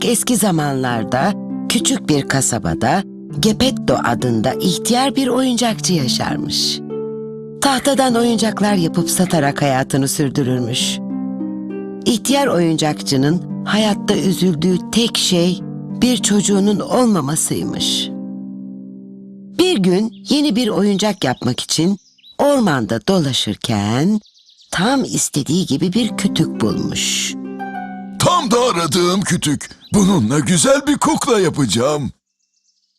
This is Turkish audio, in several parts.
Çok eski zamanlarda küçük bir kasabada Gepetto adında ihtiyar bir oyuncakçı yaşarmış. Tahtadan oyuncaklar yapıp satarak hayatını sürdürürmüş. İhtiyar oyuncakçının hayatta üzüldüğü tek şey bir çocuğunun olmamasıymış. Bir gün yeni bir oyuncak yapmak için ormanda dolaşırken tam istediği gibi bir kütük bulmuş. Tam da aradığım kütük. Bununla güzel bir kukla yapacağım.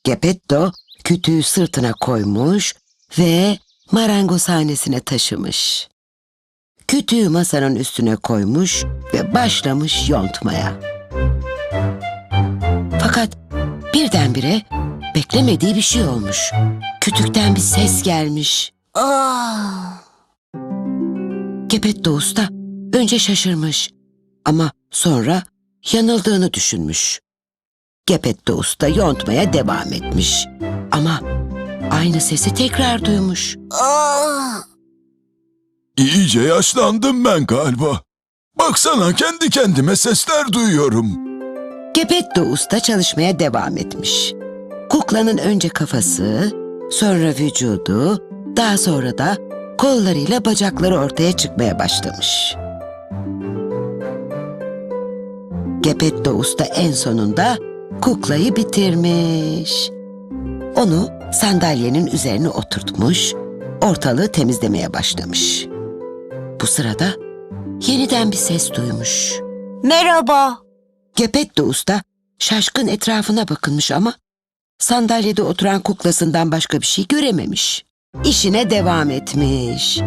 Gepetto kütüğü sırtına koymuş ve marangozhanesine taşımış. Kütüğü masanın üstüne koymuş ve başlamış yontmaya. Fakat birdenbire beklemediği bir şey olmuş. Kütükten bir ses gelmiş. Ah, Gepetto usta önce şaşırmış ama sonra yanıldığını düşünmüş. Gepetto usta yontmaya devam etmiş ama aynı sesi tekrar duymuş. ah. İyice yaşlandım ben galiba. Baksana kendi kendime sesler duyuyorum. Gepetto usta çalışmaya devam etmiş. Kuklanın önce kafası, sonra vücudu, daha sonra da kollarıyla bacakları ortaya çıkmaya başlamış. Gepetto usta en sonunda kuklayı bitirmiş. Onu sandalyenin üzerine oturtmuş, ortalığı temizlemeye başlamış. Bu sırada yeniden bir ses duymuş. Merhaba. Gepetto usta şaşkın etrafına bakınmış ama sandalyede oturan kuklasından başka bir şey görememiş. İşine devam etmiş.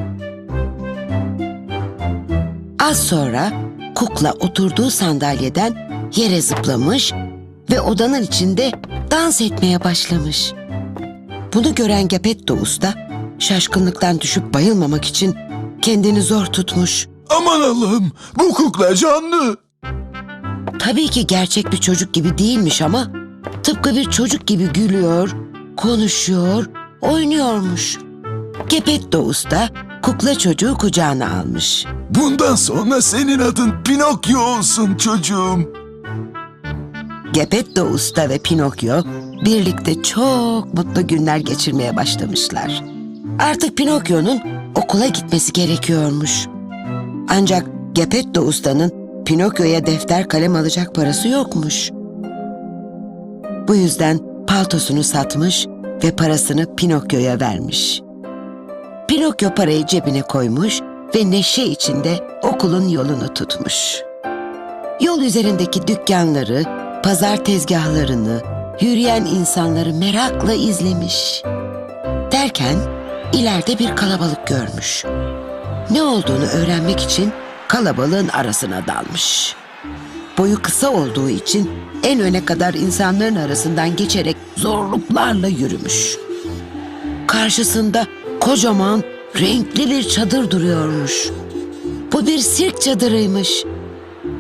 Az sonra kukla oturduğu sandalyeden yere zıplamış ve odanın içinde dans etmeye başlamış. Bunu gören Gepetto usta şaşkınlıktan düşüp bayılmamak için kendini zor tutmuş. Aman Allah'ım bu kukla canlı. Tabii ki gerçek bir çocuk gibi değilmiş ama tıpkı bir çocuk gibi gülüyor, konuşuyor, oynuyormuş. Gepetto usta kukla çocuğu kucağına almış. Bundan sonra senin adın Pinokyo olsun çocuğum. Gepetto usta ve Pinokyo birlikte çok mutlu günler geçirmeye başlamışlar. Artık Pinokyo'nun okula gitmesi gerekiyormuş. Ancak Gepetto ustanın Pinokyo'ya defter kalem alacak parası yokmuş. Bu yüzden paltosunu satmış ve parasını Pinokyo'ya vermiş. Pinokyo parayı cebine koymuş ve neşe içinde okulun yolunu tutmuş. Yol üzerindeki dükkanları, pazar tezgahlarını, yürüyen insanları merakla izlemiş. Derken ileride bir kalabalık görmüş. Ne olduğunu öğrenmek için kalabalığın arasına dalmış. Boyu kısa olduğu için en öne kadar insanların arasından geçerek zorluklarla yürümüş. Karşısında kocaman renkli bir çadır duruyormuş. Bu bir sirk çadırıymış.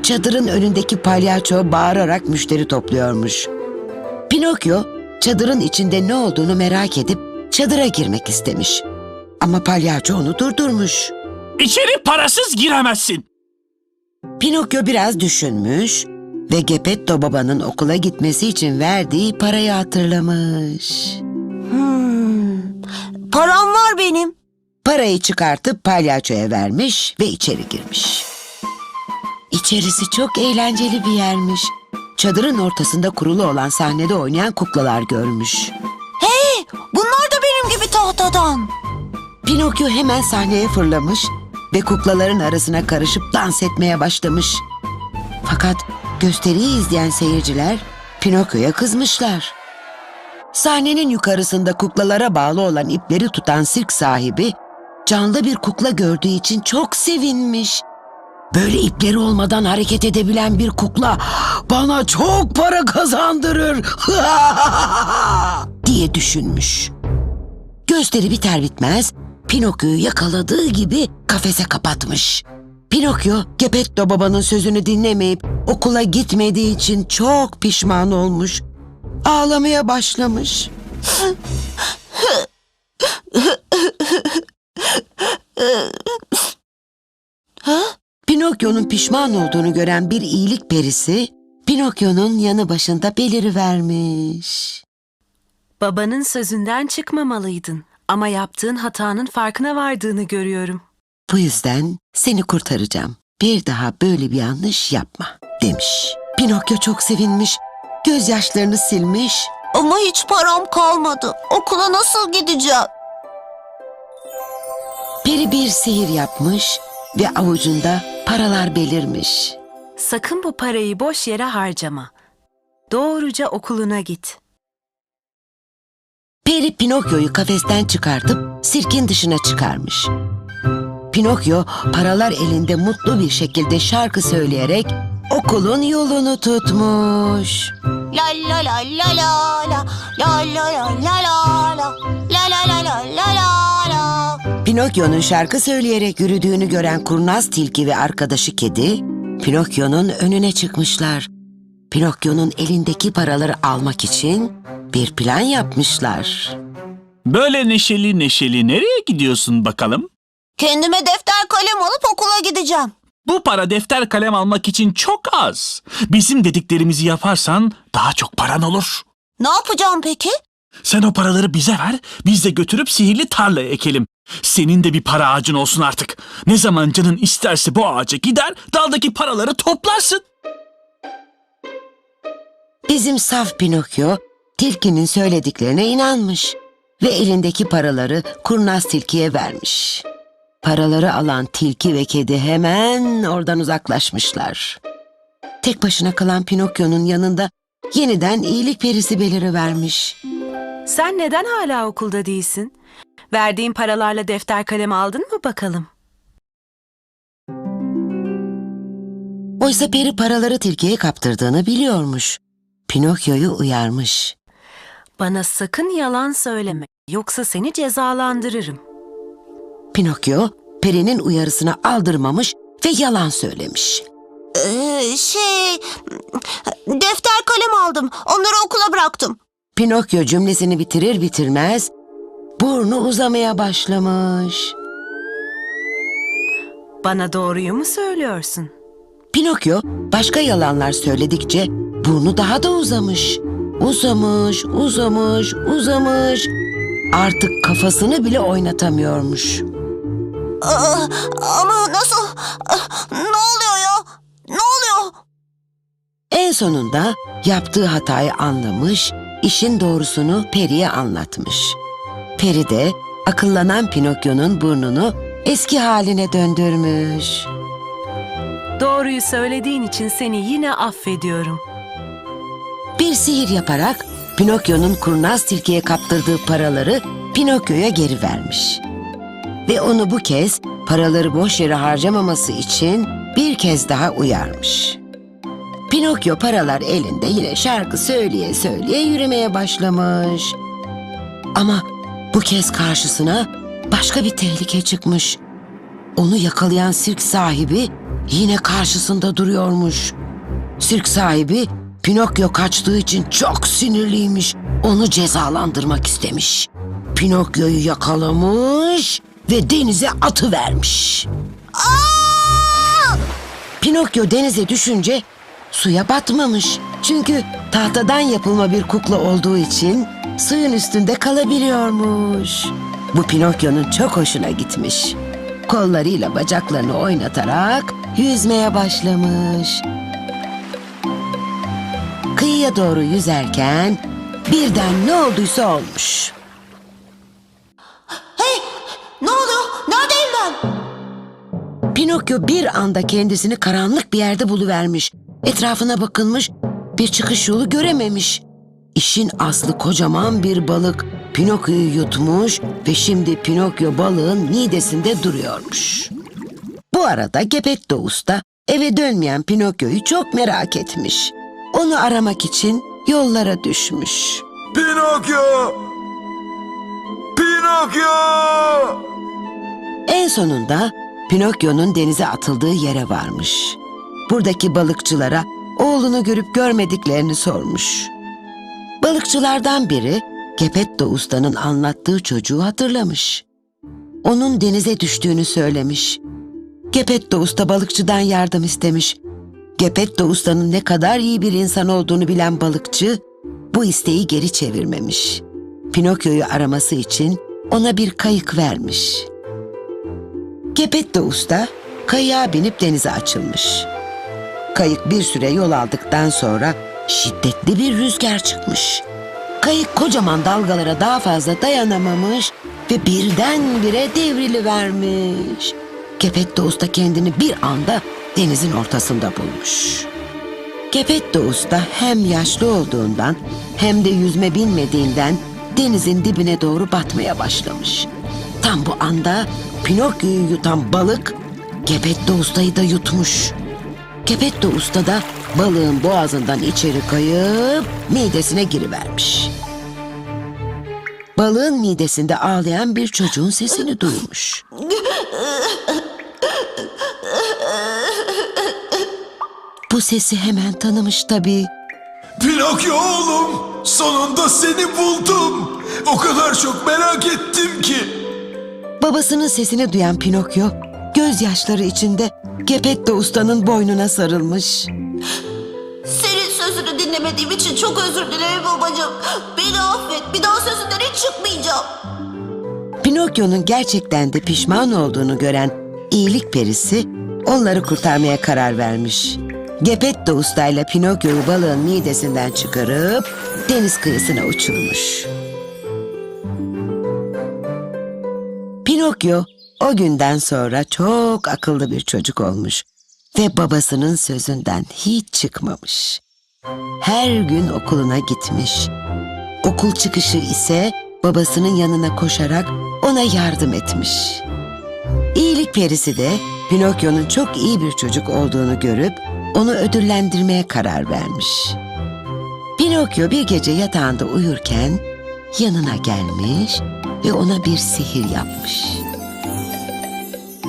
Çadırın önündeki palyaço bağırarak müşteri topluyormuş. Pinokyo çadırın içinde ne olduğunu merak edip çadıra girmek istemiş. Ama palyaço onu durdurmuş. İçeri parasız giremezsin. Pinokyo biraz düşünmüş ve Gepetto babanın okula gitmesi için verdiği parayı hatırlamış. Hmm. Param var benim. Parayı çıkartıp palyaçoya vermiş ve içeri girmiş. İçerisi çok eğlenceli bir yermiş. Çadırın ortasında kurulu olan sahnede oynayan kuklalar görmüş. Hey, bunlar da benim gibi tahtadan. Pinokyo hemen sahneye fırlamış ve kuklaların arasına karışıp dans etmeye başlamış. Fakat gösteriyi izleyen seyirciler Pinokyo'ya kızmışlar. Sahnenin yukarısında kuklalara bağlı olan ipleri tutan sirk sahibi canlı bir kukla gördüğü için çok sevinmiş. Böyle ipleri olmadan hareket edebilen bir kukla bana çok para kazandırır diye düşünmüş. Gösteri biter bitmez Pinokyo'yu yakaladığı gibi kafese kapatmış. Pinokyo, Gepetto babanın sözünü dinlemeyip okula gitmediği için çok pişman olmuş. Ağlamaya başlamış. Pinokyo'nun pişman olduğunu gören bir iyilik perisi Pinokyo'nun yanı başında belirivermiş. Babanın sözünden çıkmamalıydın. Ama yaptığın hatanın farkına vardığını görüyorum. Bu yüzden seni kurtaracağım. Bir daha böyle bir yanlış yapma demiş. Pinokyo çok sevinmiş. Gözyaşlarını silmiş. Ama hiç param kalmadı. Okula nasıl gideceğim? Peri bir sihir yapmış ve avucunda paralar belirmiş. Sakın bu parayı boş yere harcama. Doğruca okuluna git. Peri Pinokyo'yu kafesten çıkartıp sirkin dışına çıkarmış. Pinokyo paralar elinde mutlu bir şekilde şarkı söyleyerek okulun yolunu tutmuş. La la la la la la la la la la la la la la la la la la la Pinokyo'nun şarkı söyleyerek yürüdüğünü gören kurnaz tilki ve arkadaşı kedi, Pinokyo'nun önüne çıkmışlar. Pinokyo'nun elindeki paraları almak için bir plan yapmışlar. Böyle neşeli neşeli nereye gidiyorsun bakalım? Kendime defter kalem alıp okula gideceğim. Bu para defter kalem almak için çok az. Bizim dediklerimizi yaparsan daha çok paran olur. Ne yapacağım peki? Sen o paraları bize ver, biz de götürüp sihirli tarlaya ekelim. Senin de bir para ağacın olsun artık. Ne zaman canın isterse bu ağaca gider, daldaki paraları toplarsın. Bizim saf Pinokyo, tilkinin söylediklerine inanmış ve elindeki paraları kurnaz tilkiye vermiş. Paraları alan tilki ve kedi hemen oradan uzaklaşmışlar. Tek başına kalan Pinokyo'nun yanında yeniden iyilik perisi belirivermiş. Sen neden hala okulda değilsin? Verdiğin paralarla defter kalem aldın mı bakalım? Oysa peri paraları tilkiye kaptırdığını biliyormuş. Pinokyo'yu uyarmış. Bana sakın yalan söyleme. Yoksa seni cezalandırırım. Pinokyo, perinin uyarısına aldırmamış ve yalan söylemiş. Ee, şey... Defter kalem aldım. Onları okula bıraktım. Pinokyo cümlesini bitirir bitirmez burnu uzamaya başlamış. Bana doğruyu mu söylüyorsun? Pinokyo başka yalanlar söyledikçe burnu daha da uzamış. Uzamış, uzamış, uzamış. Artık kafasını bile oynatamıyormuş. Aa, ama nasıl? Ne oluyor ya? Ne oluyor? En sonunda yaptığı hatayı anlamış, işin doğrusunu Peri'ye anlatmış. Peri de akıllanan Pinokyo'nun burnunu eski haline döndürmüş. Doğruyu söylediğin için seni yine affediyorum. Bir sihir yaparak Pinokyo'nun kurnaz tilkiye kaptırdığı paraları Pinokyo'ya geri vermiş. Ve onu bu kez paraları boş yere harcamaması için bir kez daha uyarmış. Pinokyo paralar elinde yine şarkı söyleye söyleye yürümeye başlamış. Ama bu kez karşısına başka bir tehlike çıkmış. Onu yakalayan sirk sahibi yine karşısında duruyormuş. Sirk sahibi Pinokyo kaçtığı için çok sinirliymiş. Onu cezalandırmak istemiş. Pinokyo'yu yakalamış ve denize atıvermiş. Pinokyo denize düşünce suya batmamış. Çünkü tahtadan yapılma bir kukla olduğu için suyun üstünde kalabiliyormuş. Bu Pinokyo'nun çok hoşuna gitmiş. Kollarıyla bacaklarını oynatarak yüzmeye başlamış. Kıyıya doğru yüzerken birden ne olduysa olmuş. Pinokyo bir anda kendisini karanlık bir yerde buluvermiş. Etrafına bakılmış, bir çıkış yolu görememiş. İşin aslı kocaman bir balık Pinokyo'yu yutmuş ve şimdi Pinokyo balığın midesinde duruyormuş. Bu arada Gepetto Usta eve dönmeyen Pinokyo'yu çok merak etmiş. Onu aramak için yollara düşmüş. Pinokyo! Pinokyo! En sonunda Pinokyo'nun denize atıldığı yere varmış. Buradaki balıkçılara oğlunu görüp görmediklerini sormuş. Balıkçılardan biri Gepetto Usta'nın anlattığı çocuğu hatırlamış. Onun denize düştüğünü söylemiş. Gepetto Usta balıkçıdan yardım istemiş. Gepetto Usta'nın ne kadar iyi bir insan olduğunu bilen balıkçı bu isteği geri çevirmemiş. Pinokyo'yu araması için ona bir kayık vermiş. Gepetto Usta kayığa binip denize açılmış. Kayık bir süre yol aldıktan sonra şiddetli bir rüzgar çıkmış. Kayık kocaman dalgalara daha fazla dayanamamış ve birdenbire devrilivermiş. Gepetto Usta kendini bir anda denizin ortasında bulmuş. Gepetto Usta hem yaşlı olduğundan hem de yüzme bilmediğinden denizin dibine doğru batmaya başlamış. Tam bu anda Pinokyo'yu yutan balık Gepetto Usta'yı da yutmuş. Gepetto Usta da balığın boğazından içeri kayıp midesine girivermiş. Balığın midesinde ağlayan bir çocuğun sesini duymuş. Bu sesi hemen tanımış tabii. Pinokyo oğlum, sonunda seni buldum. O kadar çok merak ettim. Babasının sesini duyan Pinokyo gözyaşları içinde Gepetto Usta'nın boynuna sarılmış. Senin sözünü dinlemediğim için çok özür dilerim babacığım. Beni affet. Bir daha sözünden hiç çıkmayacağım. Pinokyo'nun gerçekten de pişman olduğunu gören iyilik perisi onları kurtarmaya karar vermiş. Gepetto Usta ile Pinokyo'yu balığın midesinden çıkarıp deniz kıyısına uçurmuş. Pinokyo o günden sonra çok akıllı bir çocuk olmuş ve babasının sözünden hiç çıkmamış. Her gün okuluna gitmiş. Okul çıkışı ise babasının yanına koşarak ona yardım etmiş. İyilik perisi de Pinokyo'nun çok iyi bir çocuk olduğunu görüp onu ödüllendirmeye karar vermiş. Pinokyo bir gece yatağında uyurken yanına gelmiş ve ona bir sihir yapmış.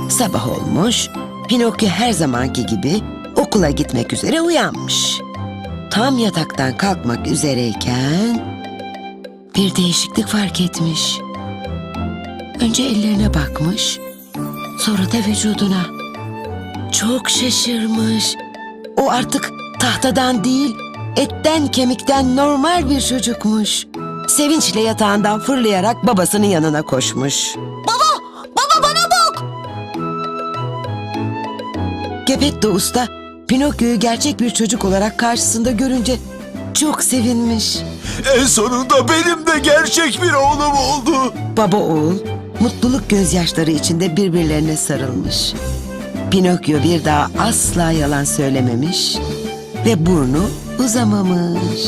Sabah olmuş, Pinokyo her zamanki gibi okula gitmek üzere uyanmış. Tam yataktan kalkmak üzereyken bir değişiklik fark etmiş. Önce ellerine bakmış, sonra da vücuduna. Çok şaşırmış. O artık tahtadan değil, etten kemikten normal bir çocukmuş. Sevinçle yatağından fırlayarak babasının yanına koşmuş. Baba! Baba bana bak! Gepetto Usta, Pinokyo'yu gerçek bir çocuk olarak karşısında görünce çok sevinmiş. En sonunda benim de gerçek bir oğlum oldu. Baba oğul mutluluk gözyaşları içinde birbirlerine sarılmış. Pinokyo bir daha asla yalan söylememiş ve burnu uzamamış.